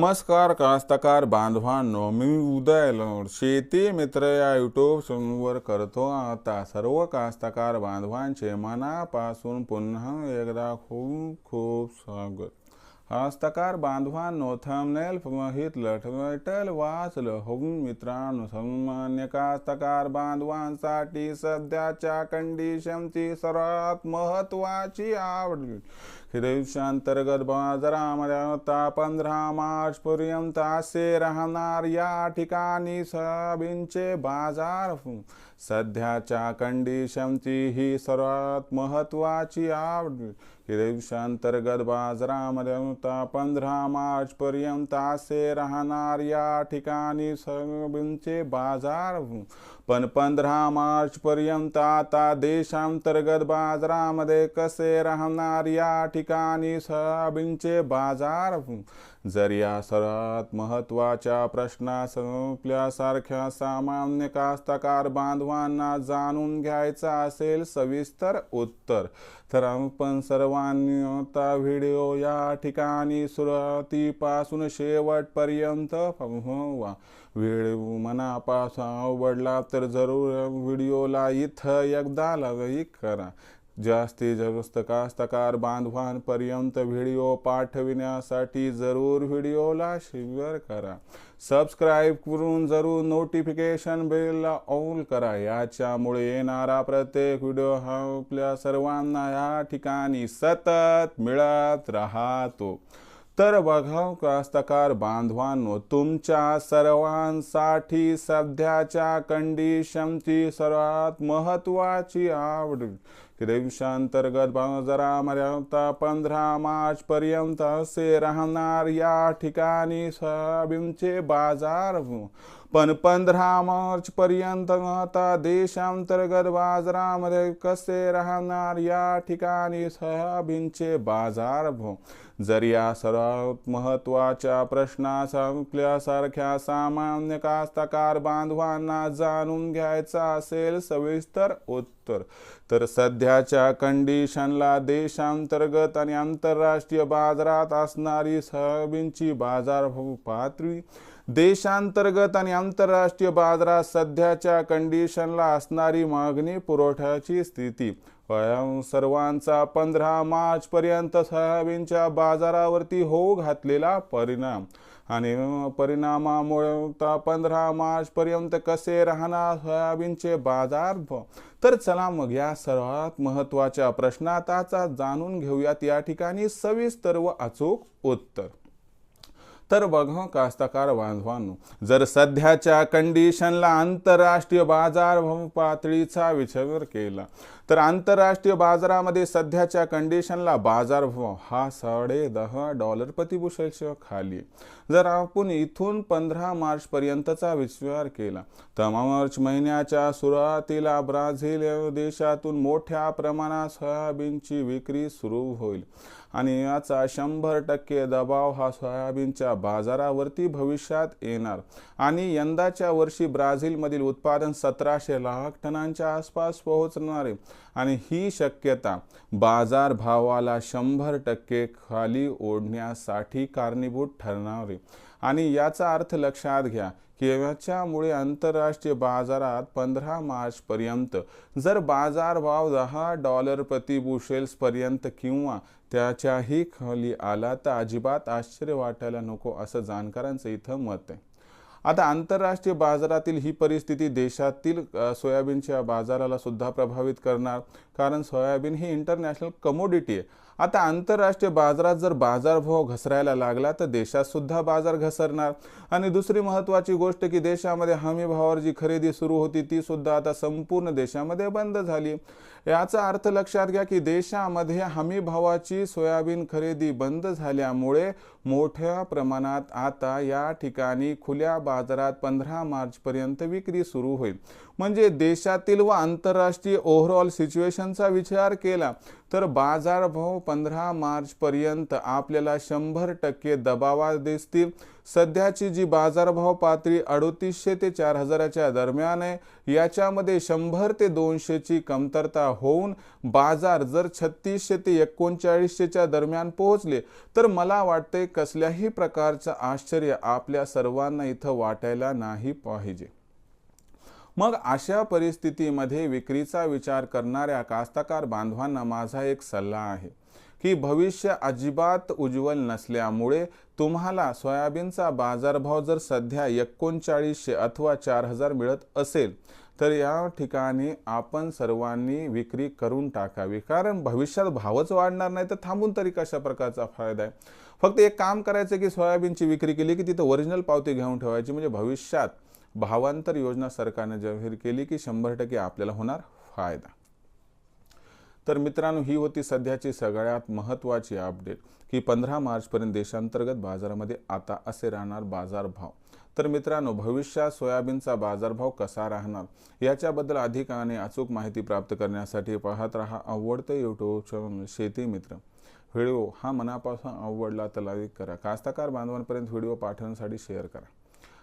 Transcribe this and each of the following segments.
नमस्कार कास्तकार बांधवांनो मी उदय शेती मित्र या युट्यूब चॅनलवर करतो आता सर्व कास्तकार बांधवांचे मनापासून पुन्हा एकदा खूप खूप स्वागत. हस्तकार बांधवांनो थंबनेल बघितलं टल वाचलं हो मित्रांनो सामान्य कास्तकार बांधवांसाठी सध्याच्या कंडिशनची सर्वात महत्वाची आवड. अंतर्गत बाजारामध्ये आता पंधरा मार्च पर्यंत असे राहणार या ठिकाणी सोयाबीनचे बाजार. सध्याच्या कंडिशनची ही सर्वात महत्वाची आवड. अंतर्गत बाजारामध्ये पंधरा मार्च पर्यंत असे राहणार या ठिकाणी सोयाबीनचे बाजार. पण पंधरा मार्च पर्यंत आता देशांतर्गत बाजारामध्ये कसे राहणार या ठिकाणी सोयाबीनचे बाजार? जर या सर्वात महत्त्वाच्या प्रश्ना संपल्यासारख्या सामान्य कास्तकार बांधवांना जाणून घ्यायचा असेल सविस्तर उत्तर. तर आपण सर्वांनी आता व्हिडिओ या ठिकाणी सुरुवातीपासून शेवटपर्यंत पाहावा व्हिडिओ मनापासून आवडला तर जरूर व्हिडिओला इथं एकदा लाईक करा. जास्त कास्तकार बांधवांपर्यंत व्हिडिओ पाठविण्यासाठी जरूर व्हिडिओला शेअर करा सबस्क्राईब करून जरूर नोटिफिकेशन बेलला ऑल करा याच्यामुळे येणारा प्रत्येक व्हिडिओ हा आपल्या सर्वांना या ठिकाणी सतत मिळत राहतो तर बघा कास्तकार बांधवांनो तुमच्या सर्वांसाठी सध्याच्या कंडिशनची सर्वात महत्वाची आवड अंतर्गत बाजारामध्ये आता पंधरा मार्च पर्यंत असे राहणार या ठिकाणी सोयाबीनचे बाजार. पण पंधरा मार्च पर्यंत आता देशांतर्गत बाजारामध्ये कसे राहणार या ठिकाणी सोयाबीनचे बाजार? भो जर या सर्वात महत्त्वाच्या प्रश्ना संपल्यासारख्या सामान्य कास्तकार बांधवांना जाणून घ्यायचा असेल सविस्तर उत्तर तर तर सध्याच्या कंडिशनला देशांतर्गत आणि आंतरराष्ट्रीय बाजारात असणारी सोयाबीनची बाजार पातळी देशांतर्गत आणि आंतरराष्ट्रीय बाजारात सध्याच्या कंडिशनला असणारी मागणी पुरवठ्याची स्थिती. सर्वांचा पंधरा मार्च पर्यंत सोयाबीनच्या बाजारावरती होऊ घातलेला परिणाम. आणि परिणामामुळे पंधरा मार्च पर्यंत कसे राहणार सोयाबीनचे बाजार? तर चला मग या सर्वात महत्त्वाच्या प्रश्नाताचा जाणून घेऊयात. या ठिकाणी सविस्तर व अचूक उत्तर. तर बघा कास्तकार बांधवांनो. जर सध्याच्या कंडिशनला आंतरराष्ट्रीय बाजार पातळीचा विचार केला तर आंतरराष्ट्रीय बाजारामध्ये सध्याच्या कंडिशनला बाजारभाव हा साडे दहा डॉलर प्रतिबुशलच्या खाली. जर आपण इथून पंधरा मार्च पर्यंतचा विचार केला तर मार्च महिन्याच्या सुरुवातीला ब्राझील देशातून मोठ्या प्रमाणात सोयाबीनची विक्री सुरू होईल. आणि याचा शंभर टक्के दबाव हा सोयाबीनच्या बाजारावरती भविष्यात येणार. आणि यंदाच्या वर्षी ब्राझीलमधील उत्पादन सतराशे लाख टनांच्या आसपास पोहोचणार. आहे आणि ही शक्यता बाजार भावाला शंभर टक्के खाली ओढण्यासाठी कारणीभूत ठरणार. आहे आणि याचा अर्थ लक्षात घ्या याच्यामुळे आंतरराष्ट्रीय बाजारात पंधरा मार्चपर्यंत जर बाजारभाव दहा डॉलर प्रति बुशेल्सपर्यंत किंवा त्याच्याही खाली आला तर अजिबात आश्चर्य वाटायला नको असं जाणकारांचं इथं मत आहे. आता आंतरराष्ट्रीय बाजारातील ही परिस्थिती देशातील सोयाबीनच्या बाजाराला सुद्धा प्रभावित करणार. कारण सोयाबीन ही इंटरनॅशनल कमोडिटी आहे. आता आंतरराष्ट्रीय बाजारात जर बाजारभाव घसरायला लागला तर देशात सुद्धा बाजार घसरणार. आणि दुसरी महत्त्वाची गोष्ट की देशामध्ये हमी भावावर जी खरेदी सुरू होती ती सुद्धा आता संपूर्ण देशामध्ये बंद झाली. याचा अर्थ लक्षात घ्या की देशामध्ये हमी भावाची सोयाबीन खरेदी बंद झाल्यामुळे मोठ्या प्रमाणात आता या ठिकाणी खुल्या बाजारात पंधरा मार्चपर्यंत विक्री सुरू होईल. म्हणजे देशातील व आंतरराष्ट्रीय ओव्हरऑल सिच्युएशनचा विचार केला तर बाजारभाव पंधरा मार्चपर्यंत आपल्याला शंभर टक्के दबावा दिसतील. सध्याची जी बाजारभाव पातळी अडोतीसशे ते चार हजाराच्या दरम्यान आहे याच्यामध्ये शंभर ते दोनशेची कमतरता होऊन बाजार जर छत्तीसशे ते एकोणचाळीसशेच्या दरम्यान पोहोचले तर मला वाटते कसल्याही प्रकारचं आश्चर्य आपल्या सर्वांना इथं वाटायला नाही पाहिजे. मग अशा परिस्थितीमध्ये विक्रीचा विचार करणाऱ्या कास्तकार बांधवांना माझा एक सल्ला आहे की भविष्य अजिबात उज्ज्वल नसल्यामुळे तुम्हाला सोयाबीनचा बाजारभाव जर सध्या एकोणचाळीसशे अथवा चार हजार मिळत असेल तर या ठिकाणी आपण सर्वांनी विक्री करून टाकावी. कारण भविष्यात भावच वाढणार नाही तर थांबून तरी कशा प्रकारचा फायदा आहे? फक्त एक काम करायचं की सोयाबीनची विक्री केली की तिथं ओरिजिनल पावती घेऊन ठेवायची म्हणजे भविष्यात भावांतर योजना सरकारने जाहीर केली की शंभर टक्के आपल्याला होणार फायदा. तर मित्रांनो ही होती सध्याची सगळ्यात महत्त्वाची अपडेट की पंधरा मार्चपर्यंत देशांतर्गत बाजारामध्ये आता असे राहणार बाजारभाव. तर मित्रांनो भविष्यात सोयाबीनचा बाजारभाव कसा राहणार याच्याबद्दल अधिक आणि अचूक माहिती प्राप्त करण्यासाठी पाहत रहा आवडते यूट्यूब चॅनल शेती मित्र. व्हिडिओ हा मनापासून आवडला तर लाईक करा. कास्तकार बांधवांपर्यंत व्हिडिओ पाठवण्यासाठी शेअर करा.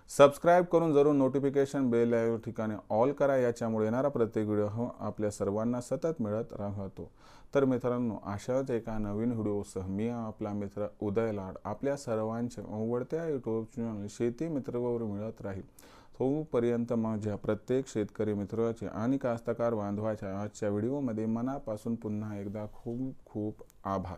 सबस्क्राईब करून जरूर नोटिफिकेशन बेल या ठिकाणी ऑल करा. याच्यामुळे येणारा प्रत्येक व्हिडिओ हा आपल्या सर्वांना सतत मिळत राहतो. तर मित्रांनो अशाच एका नवीन व्हिडिओसह मी आपला मित्र उदय लाड आपल्या सर्वांच्या आवडत्या यूट्यूब चॅनल शेती मित्रवर मिळत राहील. तोपर्यंत माझ्या प्रत्येक शेतकरी मित्राचे आणि कास्तकार बांधवाच्या आजच्या व्हिडिओमध्ये मनापासून पुन्हा एकदा खूप खूप आभार.